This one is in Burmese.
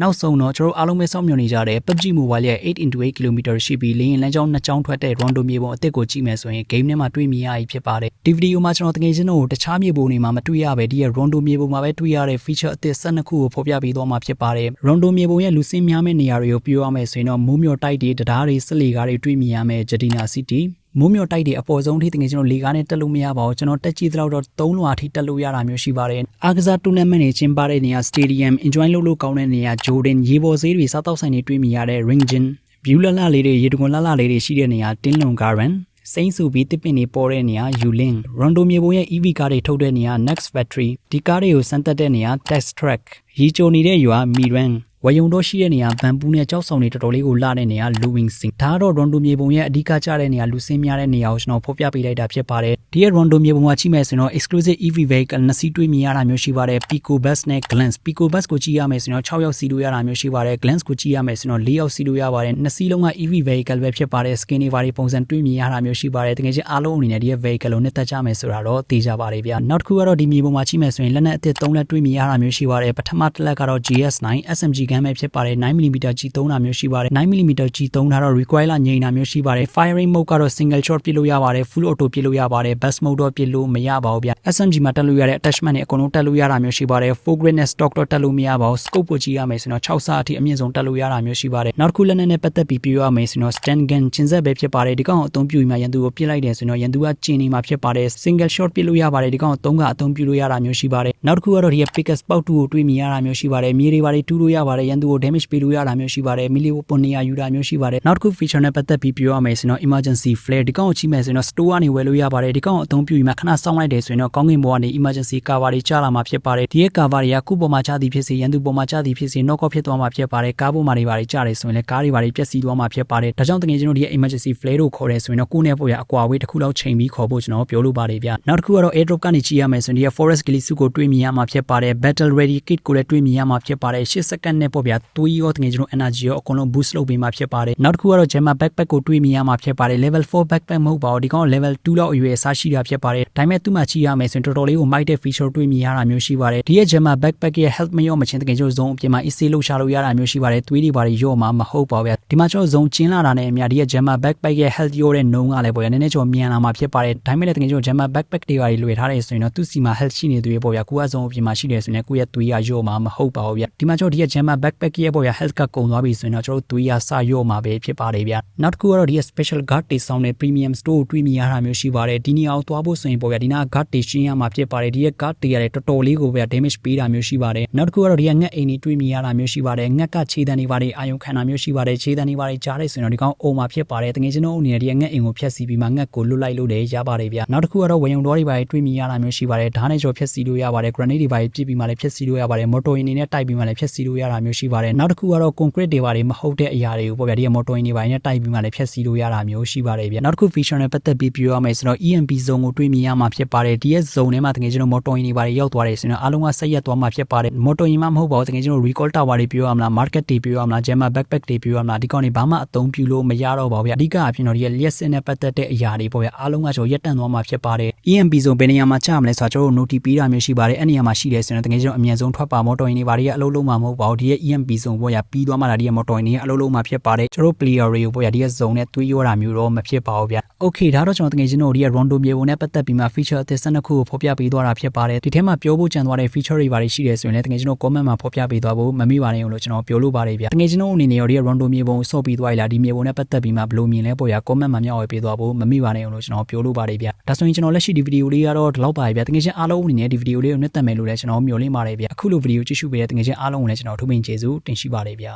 နောက်ဆုံးတော့ကျွန်တော်အားလုံးပဲစောင့်မျှော်နေကြတဲ့ PUBG Mobile ရဲ့8 km ရှိပြီးလေရင်လမ်းကြောင်းနှစ်ကြောင်းထွက်တဲ့ Rondo မြေပုံအစ်စ်ကိုကြည့်မယ်ဆိုရင် game ထဲမှာတွေ့မြင်ရပြီဖြစ်ပါတယ်ဒီဗီဒီယိုမှာကျွန်တော်တကယ်ချင်းတို့တခြားမြေပုံတွေမှာမတွေ့ရပဲဒီရဲ့ Rondo မြေပုံမှာပဲတွေ့ရတဲ့ feature အသစ်12ခုကိုဖော်ပြပေးသွားမှာဖြစ်ပါတယ် Rondo မြေပုံရဲ့လူစင်းများမဲ့နေရာတွေကိုပြောရမယ်ဆိုရင်တော့မိုးမျောတိုက်တွေတရားတွေစက်လီကားတွေတွေ့မြင်ရမယ် Jadina City မိုးမျောတိုက်တွေအပေါ်ဆုံးထိတကယ်ကျွန်တော်လေကားနဲ့တက်လို့မရပါဘူးကျွန်တော်တက်ကြည့်သလောက်တော့3လွာအထိတက်လို့ရတာမျိုးရှိပါတယ်အားကစားတူနာမန့်တွေကျင်းပတဲ့နေရာ stadium enjoy လုပ်လို့ကောင်းတဲ့နေရာ Jordan ရေပေါ်ဈေးတွေစားတောက်ဆိုင်တွေတွေ့မြင်ရတဲ့ Ringgin view လလလေးတွေရေတံခွန်လလလေးတွေရှိတဲ့နေရာ Tinlong Garden စိမ့်စုပြီးတစ်ပင်တွေပေါ်တဲ့နေရာ Yulin Rondo မြေပုံရဲ့ EV ကားတွေထုတ်တဲ့နေရာ Next Battery ဒီကားတွေကိုစမ်းသက်တဲ့နေရာ Test Track ရီချိုနေတဲ့ရွာ Miran ဝယုံတော့ရှိတဲ့နေရာဘန်ပူးနဲ့ကြောက်ဆောင်တွေတော်တော်လေးကိုလာတဲ့နေရာ Luwing Sing ဒါကတော့ Rondo မြေပုံရဲ့အဓိကကျတဲ့နေရာလူစင်းများတဲ့နေရာကိုကျွန်တော်ဖော်ပြပေးလိုက်တာဖြစ်ပါတယ်ဒီရဲ့ Rondo မြေပုံကကြည့်မယ်ဆိုရင်တော့ exclusive EV vehicle နှစ်စီးတွေ့မြင်ရတာမျိုးရှိပါတယ် Pico Bus နဲ့ Glance Pico Bus ကိုကြည့်ရမယ်ဆိုရင်တော့6ယောက်စီးလို့ရတာမျိုးရှိပါတယ် Glance ကိုကြည့်ရမယ်ဆိုရင်တော့4ယောက်စီးလို့ရပါတယ်နှစ်စီးလုံးက EV vehicle ပဲဖြစ်ပါတယ် skin တွေဘာတွေပုံစံတွေ့မြင်ရတာမျိုးရှိပါတယ်တကယ်ချင်းအားလုံးအနေနဲ့ဒီရဲ့ vehicle ကိုနှစ်သက်ကြမယ်ဆိုတာတော့သိကြပါတယ်ဗျာနောက်တစ်ခုကတော့ဒီမြေပုံမှာကြည့်မယ်ဆိုရင်လက်နက်အသစ်3လက်တွေ့မြင်ရတာမျိုးရှိပါတယ်ပထမတစ်လက်ကတော့ GS9 SMG gun ပဲဖြစ်ပါတယ် 9mm ကြီးသုံးတာမျိုးရှိပါတယ် 9mm ကြီးသုံးတာတော့ recoil ငြိမ်တာမျိုးရှိပါတယ် firing mode ကတော့ single shot ပြစ်လို့ရပါတယ် full auto ပြစ်လို့ရပါတယ် burst mode တော့ပြစ်လို့မရပါဘူးဗျ SMG မှာတက်လို့ရတဲ့ attachment တွေအကုန်လုံးတက်လို့ရတာမျိုးရှိပါတယ် full grid နဲ့ stock တော့တက်လို့မရပါဘူး scope ကိုကြည့်ရမယ်ဆိုတော့6ဆအထိအမြင့်ဆုံးတက်လို့ရတာမျိုးရှိပါတယ်နောက်တစ်ခုလက်နက်နဲ့ပတ်သက်ပြီးပြောရမယ်ဆိုတော့ stand gun ကျင်ဆက်ပဲဖြစ်ပါတယ်ဒီကောင်အသုံးပြုပြီးမှရန်သူကိုပြစ်လိုက်တယ်ဆိုတော့ရန်သူကကျင်နေမှာဖြစ်ပါတယ် single shot ပြစ်လို့ရပါတယ်ဒီကောင်အသုံးကအသုံးပြုလို့ရတာမျိုးရှိပါတယ်နောက်တစ်ခုကတော့ဒီရဲ့ pickup spout 2ကိုတွေးမိရတာမျိုးရှိပါတယ်မြေတွေဘာတွေတူးလို့ရပါတယ်ရန်သူကို damage ပေးလို့ရတာမျိုးရှိပါတယ်မီလီဝပွန်နေရယူတာမျိုးရှိပါတယ်နောက်တစ်ခု feature နဲ့ပတ်သက်ပြီးပြောရမယ်ဆိုတော့ emergency flare ဒီကောင်ကိုချိမယ်ဆိုရင်တော့ store ကနေဝယ်လို့ရပါတယ်ဒီကောင်ကိုအသုံးပြုပြီးမှခဏစောင့်လိုက်တယ်ဆိုရင်တော့ကောင်းကင်ဘဝကနေ emergency cover တွေချလာမှာဖြစ်ပါတယ်ဒီရဲ့ cover တွေကခုပေါ်မှာချသည်ဖြစ်စေရန်သူပေါ်မှာချသည်ဖြစ်စေ knock off ဖြစ်သွားမှာဖြစ်ပါတယ်ကားပေါ်မှာတွေဘာတွေချတယ်ဆိုရင်လည်းကားတွေဘာတွေပျက်စီးသွားမှာဖြစ်ပါတယ်ဒါကြောင့်တကယ်ကျွန်တော်ဒီရဲ့ emergency flare ကိုခေါ်တယ်ဆိုရင်တော့ကိုယ့်နဲ့ပေါ်ရအကွာဝေးတစ်ခုလောက်ချိန်ပြီးခေါ်ဖို့ကျွန်တော်ပြောလို့ပါတယ်ဗျနောက်တစ်ခုကတော့ airdrop ကနေကြည့်ရမယ်ဆိုရင်ဒီရဲ့ forest glisu ကိုတွေးမြင်ရမှာဖြစ်ပါတယ် battle ready kit ကိုလည်းတွေးမြင်ရမှာဖြစ်ပါတယ်8စက္ကန့်နဲ့ပေါ့ဗျာသွေးရောတကယ်ကျွန်တော် energy ရောအကုန်လုံး boost လုပ်ပေးမှာဖြစ်ပါတယ်နောက်တစ်ခုကတော့ Gemma backpack ကိုတွေးမြင်ရမှာဖြစ်ပါတယ် level 4 backpack မဟုတ်ပါဘူးဒီကောင် level 2လောက်အရွယ်အစားရှိတာဖြစ်ပါတယ်ဒါပေမဲ့သူ့မှာကြည့်ရမယ်ဆိုရင်တော်တော်လေးကိုမိုက်တဲ့ feature တွေးမြင်ရတာမျိုးရှိပါတယ်ဒီရဲ့ Gemma backpack ရဲ့ health မရောမချင်းတကယ်ကျွန်တော်ဇုံအပြင်မှာ easy လှုပ်ရှားလို့ရတာမျိုးရှိပါတယ်သွေးတွေဘာတွေရော့မှာမဟုတ်ပါဘူးဗျာဒီမှာကျွန်တော်ဇုံကျင်းလာတာနဲ့အများဒီရဲ့ Gemma backpack ရဲ့ health ရောတဲ့နှုံးကလည်းပေါ့ဗျာနည်းနည်းကျွန်တော်မြန်လာမှာဖြစ်ပါတယ်ဒါပေမဲ့လည်းတကယ်ကျွန်တော် Gemma backpack တွေဘာတွေလွယ်ထားတယ်ဆိုရင်တော့သူ့စီမှာ health ရှိနေသေးတယ်ပေါ့ဗျာကိုကဇုံအပြင်မှာရှိတယ်ဆိုရင်ကိုယ့်ရဲ့သွေးရရော့မှာမဟုတ်ပါဘူးဗျာဒီမှာကျွန်တော်ဒီရဲ့ Gemma backpack ရဲ့ပေါ့ဗျာ health ကကုန်သွားပြီဆိုရင်တော့ကျွန်တော်သွေးရစရော့မှာပဲဖြစ်ပါတယ်ဗျာနောက်တစ်ခုကတော့ဒီရဲ့ special guard တွေဆောင်းတဲ့ premium store ကိုတွေးမိရတာမျိုးရှိပါတယ်ဒီနေရာကိုသွားဖို့ဆိုရင်ပေါ့ဗျာဒီနာ guard တွေရှင်းရမှာဖြစ်ပါတယ်ဒီရဲ့ guard တွေရတယ်တော်တော်လေးကိုဗျာ damage ပေးတာမျိုးရှိပါတယ်နောက်တစ်ခုကတော့ဒီရဲ့ငှက်အိမ်တွေတွေးမိရတာမျိုးရှိပါတယ်ငှက်ကခြေတန်းတွေပါတယ်အာယုံခံတာမျိုးရှိပါတယ်ခြေတန်းတွေပါတယ်ကြားလိုက်ဆိုရင်တော့ဒီကောင်အိုမှာဖြစ်ပါတယ်တကယ်ကျွန်တော်အနေနဲ့ဒီရဲ့ငှက်အိမ်ကိုဖျက်ဆီးပြီးမှငှက်ကိုလွတ်လိုက်လို့လည်းရပါတယ်ဗျာနောက်တစ်ခုကတော့ဝယုံတော်တွေပါတယ်တွေးမိရတာမျိုးရှိပါတယ်ဓာတ်နဲ့ကြော်ဖျက်ဆီးလို့ရပါတယ် grenade တွေပါတယ်ပြစ်ပြီးမှလည်းဖျက်ဆီးလို့ရပါတယ်မော်တော်ယာဉ်တွေနဲ့တိုက်ပြီးမှလည်းဖျက်ဆီးလို့ရတာမျိုးရှိပါတယ်နောက်တစ်ခုကတော့ concrete တွေပါတယ်မဟုတ်တဲ့အရာတွေကိုပေါ့ဗျာဒီရဲ့မော်တော်ယာဉ်တွေပါတယ်နဲ့တိုက်ပြီးမှလည်းဖျက်ဆီးလို့ရတာမျိုးရှိပါတယ်ဗျာနောက်တစ်ခု feature နဲ့ပတ်သက်ပြီးပြောရမယ်ဆိုတော့ EMP zone ကိုတွေးမြင်ရမှာဖြစ်ပါတယ်ဒီရဲ့ zone ထဲမှာတကယ်ကျွန်တော်မော်တော်ယာဉ်တွေပါတယ်ရောက်သွားတယ်ဆိုတော့အားလုံးကဆက်ရက်သွားမှာဖြစ်ပါတယ်မော်တော်ယာဉ်မှမဟုတ်ပါဘူးတကယ်ကျွန်တော် recall tower တွေပြောရမလား market တွေပြောရမလား jammer backpack တွေပြောရမလားဒီကောင်တွေဘာမှအသုံးပြုလို့မရတော့ပါဘူးဗျာအဓိကအဖြစ်တော့ဒီရဲ့ less နဲ့ပတ်သက်တဲ့အရာတွေပေါ့ဗျာအားလုံးကကျွန်တော်ရက်တန့်သွားမှာဖြစ်ပါတယ် EMP zone ဘယ်နေရာမှာချမလဲဆိုတော့ကျွန်တော်တို့ note ပေးတာမျိုးရှိပါတယ်အဲ့နေရာမှာရှိတယ်ဆိုရင်တကယ်ကျွန်တော်အမြန်ဆုံးထွက်ပါမော်တော်ယာဉ်တွေဘာတွေကအလုပ်လုံးမှာမဟုတ်ပါဘူးဒီရဲ့ EMP zone ပေါ့ဗျာပြီးသွားမှလာဒီရဲ့မော်တော်ယာဉ်တွေအလုပ်လုံးမှာဖြစ်ပါတယ်ကျွန်တော် player တွေကိုပေါ့ဗျာဒီရဲ့ zone နဲ့တွေးရောတာမျိုးတော့မဖြစ်ပါဘူးဗျာ Okay ဒါတော့ကျွန်တော်တကယ်ချင်းတို့ဒီရဲ့ Rondo မြေပုံနဲ့ပတ်သက်ပြီးမှ feature အသစ်12ခုကိုဖော်ပြပေးသွားတာဖြစ်ပါတယ်ဒီထဲမှာပြောဖို့ကြံသွားတဲ့ feature တွေဘာတွေရှိတယ်ဆိုရင်လည်းတကယ်ချင်းတို့ comment မှာဖော်ပြပေးသွားဖို့မမိပါနဲ့လို့ကျွန်တော်ပြောလို့ပါတယ်ဗျာတကယ်ချင်းတို့အနေနဲ့ရောဒီရဲ့ Rondo မြေပုံဆော့ပြီးသွားရလားဒီမြေပုံနဲ့ပတ်သက်ပြီးမှဘယ်လိုမြင်လဲပေါ့ဗျာ comment မှာမျှဝေပေးသွားဖို့မမိပါနဲ့လို့ကျွန်တော်ပြောလို့ပါတယ်ဗျာဒါဆိုရင်ကျွန်တော်လက်ရှိဒီဗီဒီယိုလေးကတော့ဒီလောက်ပါပဲဗျာတကယ်ချင်းအားလုံးအနေနဲ့ဒီဗီဒီယိုလေးကိုနှစ်သက်မယ်လို့လည်းကျွန်တော်မျှော်လင့်ပါတယ်ဗျာအခုလိုဗီဒီယိုကြည့်ရှုပေးတဲ့တကယ်ချင်းအားလုံးကိုလည်းကျွန်တော်ထုံးပင်ကျေးဇူးတင်ရှိပါတယ်ဗျာ